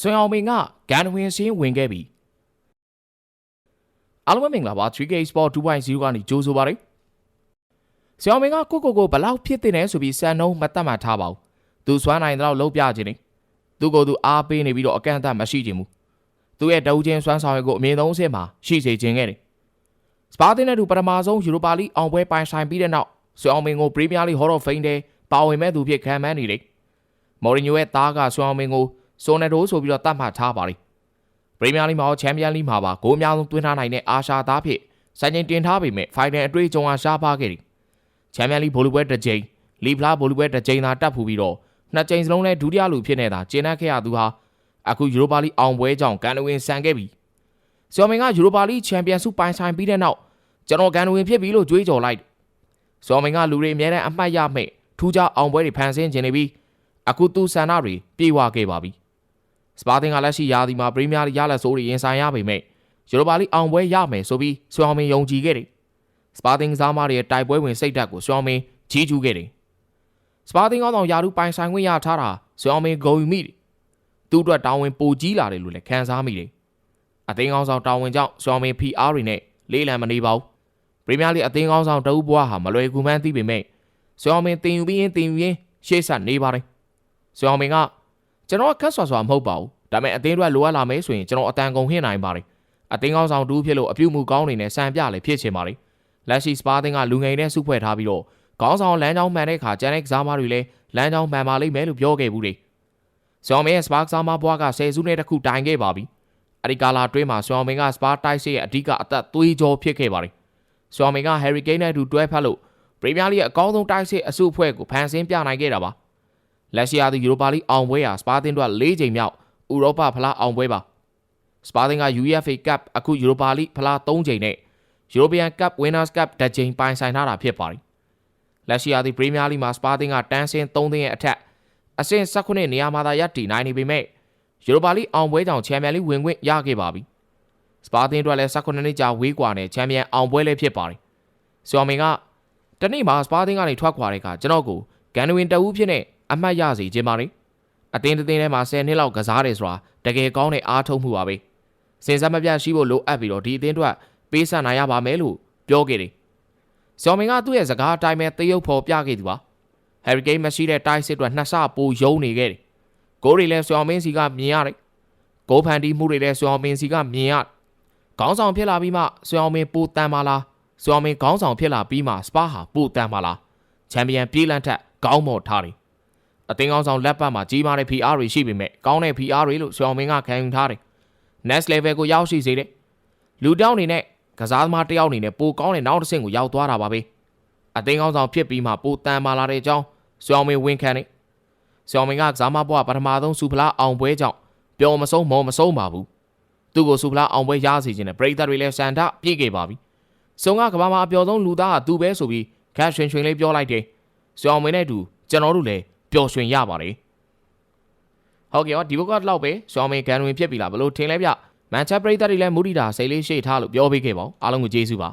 ဆွန်အောင်မင်ကဂန်ဝင်စင်းဝင်ခဲ့ပြီအားလုံးပဲမင်္ဂလာပါ 3K Sport 2.0ကနေကြိုးဆိုပါရစေဆွန်အောင်မင်ကကိုကိုကိုဘလောက်ဖြစ်တင်နေဆိုပြီးစံနှုံးမတတ်မှတ်ထားပါဘူးသူစွမ်းနိုင်တော့လုံးပြခြင်းနေသူကိုယ်သူအားပေးနေပြီးတော့အကန့်အသတ်မရှိခြင်းမူသူရဲ့တအုပ်ချင်းစွမ်းဆောင်ရည်ကိုအမြင့်ဆုံးအဆင့်မှာရှိစေခြင်းခဲ့တယ်စပါတင်နဲ့သူပထမဆုံးယူရိုပါလိအောင်ပွဲပိုင်ဆိုင်ပြီးတဲ့နောက်ဆွန်အောင်မင်ကိုပရီးမီးယားလိဟော်တော်ဖိန်းတဲ့ပါဝင်မဲ့သူဖြစ်ခံမှန်းနေတယ်မော်ရီညိုရဲ့သားကဆွန်အောင်မင်ကို ဆိုနယ်ဒိုဆိုပြီးတော့တတ်မှတ်ထားပါလိပရီးမီးယားလိမှာရောချန်ပီယံလိမှာပါဂိုးအများဆုံးသွင်းထားနိုင်တဲ့အာရှာသားဖြစ်စိုင်းချင်းတင်ထားပေမဲ့ဖိုင်နယ်အတွေ့အကြုံအားရှားပါခဲ့တယ်ချန်ပီယံလိဗိုလ်လုပွဲတစ်ကြိမ်လီဖလားဗိုလ်လုပွဲတစ်ကြိမ်သာတက်ဖူးပြီးတော့နှစ်ကြိမ်စလုံးလဲဒုတိယလူဖြစ်နေတာကျင်းနှက်ခဲ့ရသူဟာအခုယူရိုပါလိအောင်ပွဲကြောင့်ကန်နဝင်ဆန်ခဲ့ပြီဆီယော်မင်ကယူရိုပါလိချန်ပီယံဆုပိုင်ဆိုင်ပြီးတဲ့နောက်ကျွန်တော်ကန်နဝင်ဖြစ်ပြီလို့ကြွေးကြော်လိုက်ဆီယော်မင်ကလူတွေအများနဲ့အမှတ်ရမဲ့ထူးခြားအောင်ပွဲတွေဖန်ဆင်းခြင်းနေပြီးအခုသူဆန္ဒတွေပြေဝခဲ့ပါပြီ စပါတင်ကလက်ရှိရာသီမှာပရီးမီးယားလိရလက်ဆိုးတွေရင်ဆိုင်ရပေမဲ့ယူရိုပါလိအောင်ပွဲရမယ်ဆိုပြီးဆွေအောင်မင်းယုံကြည်ခဲ့တယ်။စပါတင်ကစားမတွေရဲ့တိုက်ပွဲဝင်စိတ်ဓာတ်ကိုဆွေအောင်မင်းကြီးကျူးခဲ့တယ်။စပါတင်ကောင်းဆောင်ယာရုပိုင်ဆိုင်ခွင့်ရထားတာဆွေအောင်မင်းဂုံယူမိတယ်။သူ့အတွက်တာဝန်ပိုကြီးလာတယ်လို့လည်းခံစားမိတယ်။အသင်းကောင်းဆောင်တာဝန်ကြောင့်ဆွေအောင်မင်း PR တွေနဲ့လေးလံမနေပါဘူး။ပရီးမီးယားလိအသင်းကောင်းဆောင်တအုပ်ဘွားဟာမလွယ်ကူမှန်းသိပေမဲ့ဆွေအောင်မင်းတင်ယူပြီးရင်တင်ယူရင်ရှေ့ဆက်နေပါတယ်။ဆွေအောင်မင်းက ကျွန်တော်ကခက်ဆွာဆွာမဟုတ်ပါဘူးဒါပေမဲ့အသင်းအတွက်လိုအပ်လာမယ်ဆိုရင်ကျွန်တော်အတန်ကုန်ဟင်းနိုင်ပါတယ်အသင်းကောင်းဆောင်တူးဖြစ်လို့အပြုတ်မှုကောင်းနေနဲ့စံပြလည်းဖြစ်ချင်ပါတယ်လက်ရှိစပါသင်းကလူငယ်နဲ့စုဖွဲ့ထားပြီးတော့ကောင်းဆောင်လမ်းကြောင်းမှန်တဲ့ခါကျန်တဲ့ကစားမတွေလည်းလမ်းကြောင်းမှန်ပါလိမ့်မယ်လို့ပြောခဲ့ဘူးလေဆောင်းမင်းရဲ့စပါကစားမဘွားကဆယ်စုနှစ်တစ်ခုတိုင်ခဲ့ပါပြီအဲ့ဒီကာလာတွင်းမှာဆောင်းမင်းကစပါတိုက်စစ်ရဲ့အဓိကအသက်သွေးကြောဖြစ်ခဲ့ပါတယ်ဆောင်းမင်းကဟယ်ရီကိန်းနဲ့အတူတွဲဖက်လို့ပရီးမီးယားလိရဲ့အကောင်းဆုံးတိုက်စစ်အစုအဖွဲ့ကိုဖန်ဆင်းပြနိုင်ခဲ့တာပါ လက်ရှိယာသူယူရိုပါလိအောင်ပွဲဟာစပါတင်တို့၄ချိန်မြောက်ဥရောပဖလားအောင်ပွဲပါစပါတင်က UEFA Cup အခုယူရိုပါလိဖလား၃ချိန်နဲ့ European Cup Winners' Cup တစ်ချိန်ပိုင်ဆိုင်ထားတာဖြစ်ပါတယ်လက်ရှိယာသူပရီးမီးယားလိမှာစပါတင်ကတန်းဆင်း၃သိန်းရဲ့အထက်အဆင့်၁၉နေရာမှာသာရပ်တည်နိုင်နေပေမဲ့ယူရိုပါလိအောင်ပွဲကြောင့်ချန်ပီယံလိဝင်ခွင့်ရခဲ့ပါပြီစပါတင်တို့လည်း၁၉နှစ်ကြာဝေးကွာနဲ့ချန်ပီယံအောင်ပွဲလည်းဖြစ်ပါတယ်ဆော်မင်ကတနေ့မှာစပါတင်ကနေထွက်ခွာတဲ့အခါကျွန်တော်ကိုဂန်နဝင်တအူးဖြစ်နေ အမှတ်ရစီခြင်းပါလေအတင်းတင်းထဲမှာ10နှစ်လောက်ကစားတယ်ဆိုတာတကယ်ကောင်းတဲ့အားထုတ်မှုပါပဲစင်စမပြတ်ရှိဖို့လိုအပ်ပြီးတော့ဒီအတင်းအတွက်ပေးဆပ်နိုင်ရပါမယ်လို့ပြောခဲ့တယ်ဇော်မင်ကသူ့ရဲ့စကားအတိုင်းပဲတရုပ်ဖော်ပြခဲ့သူပါဟယ်ရီကိန်းမရှိတဲ့တိုက်စစ်အတွက်နှစ်ဆပိုယုံနေခဲ့တယ်ဂိုးတွေလည်းဇော်မင်းစီကမြင်ရတယ်ဂိုးဖန်တီးမှုတွေလည်းဇော်မင်းစီကမြင်ရခေါင်းဆောင်ဖြစ်လာပြီးမှဇော်မင်းပိုတန်ပါလားဇော်မင်းခေါင်းဆောင်ဖြစ်လာပြီးမှစပါဟာပိုတန်ပါလားချန်ပီယံပြေးလန့်ထက်ခေါင်းမော်ထားတယ် အသင်းကောင်းဆောင်လက်ပတ်မှာကြီးမားတဲ့ PR တွေရှိပေမဲ့ကောင်းတဲ့ PR တွေလို့ဆွေအောင်မင်းကခံယူထားတယ်။ next level ကိုရောက်ရှိစေတယ်။လူတောင်းအနေနဲ့ကစားသမားတစ်ယောက်အနေနဲ့ပိုကောင်းတဲ့နောက်တစ်ဆင့်ကိုရောက်သွားတာပါပဲ။အသင်းကောင်းဆောင်ဖြစ်ပြီးမှပိုတန်မာလာတဲ့အကြောင်းဆွေအောင်မင်းဝန်ခံတယ်။ဆွေအောင်မင်းကကစားမဘွားပထမဆုံးစူဖလားအောင်ပွဲကြောင့်ပျော်မဆုံးမော်မဆုံးပါဘူး။သူ့ကိုစူဖလားအောင်ပွဲရစေခြင်းနဲ့ပရိသတ်တွေလည်းစံတပြည့်ခဲ့ပါပြီ။စုံကကဘာမှာအပျော်ဆုံးလူသားကသူပဲဆိုပြီးခက်ရွှင်ရွှင်လေးပြောလိုက်တယ်။ဆွေအောင်မင်းနဲ့အတူကျွန်တော်တို့လည်း ပျော်ရွှင်ရပါတယ်ဟုတ်ကဲ့ရောဒီဘက်ကတော့ပဲရှောင်းမေဂန်ဝင်ဖြစ်ပြီလားဘလို့ထင်လဲဗျမန်ချက်ပရိသတ်တွေလည်းမူရီတာစိတ်လေးရှိထားလို့ပြောပေးခဲ့ပါဦးအားလုံးကိုကျေးဇူးပါ